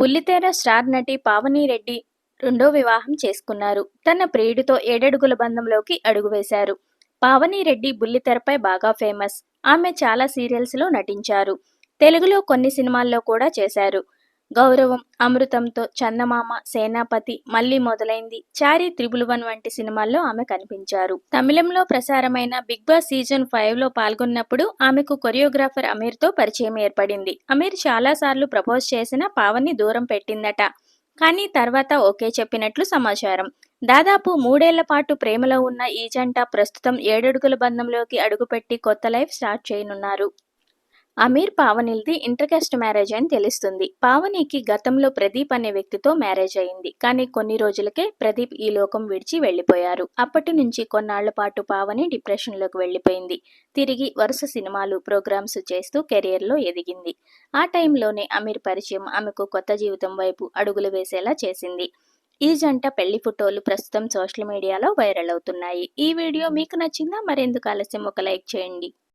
బుల్లితెర స్టార్ నటి పావని రెడ్డి రెండో వివాహం చేసుకున్నారు. తన ప్రియుడితో ఏడడుగుల బంధంలోకి అడుగువేశారు. పావని రెడ్డి బుల్లితెరపై బాగా ఫేమస్. ఆమె చాలా సీరియల్స్లో నటించారు. తెలుగులో కొన్ని సినిమాల్లో కూడా చేశారు. గౌరవం అమృతంతో చందమామ సేనాపతి మళ్ళీ మొదలైంది. చారి త్రిబుల్ వన్ వంటి సినిమాల్లో ఆమె కనిపించారు. తమిళంలో ప్రసారమైన బిగ్ బాస్ సీజన్ ఫైవ్లో పాల్గొన్నప్పుడు ఆమెకు కొరియోగ్రాఫర్ అమీర్తో పరిచయం ఏర్పడింది. అమీర్ చాలా సార్లు ప్రపోజ్ చేసిన పావని దూరం పెట్టిందట. కానీ తర్వాత ఓకే చెప్పినట్లు సమాచారం. దాదాపు మూడేళ్ళ పాటు ప్రేమలో ఉన్న ఈ జంట ప్రస్తుతం ఏడడుగుల బంధంలోకి అడుగుపెట్టి కొత్త లైఫ్ స్టార్ట్ చేయనున్నారు. అమీర్ పావనిల్ది ఇంటర్కాస్ట్ మ్యారేజ్ అని తెలుస్తుంది. పావనికి గతంలో ప్రదీప్ అనే వ్యక్తితో మ్యారేజ్ అయింది. కానీ కొన్ని రోజులకే ప్రదీప్ ఈ లోకం విడిచి వెళ్ళిపోయారు అప్పటి నుంచి కొన్నాళ్ళ పాటు పావని డిప్రెషన్లోకి వెళ్ళిపోయింది తిరిగి వరుస సినిమాలు ప్రోగ్రామ్స్ చేస్తూ కెరియర్లో ఎదిగింది. ఆ టైంలోనే అమీర్ పరిచయం ఆమెకు కొత్త జీవితం వైపు అడుగులు వేసేలా చేసింది. ఈ జంట పెళ్ళి ఫోటోలు ప్రస్తుతం సోషల్ మీడియాలో వైరల్ అవుతున్నాయి. ఈ వీడియో మీకు నచ్చిందా? మరెందుకు ఆలస్యం? ఒక లైక్ చేయండి.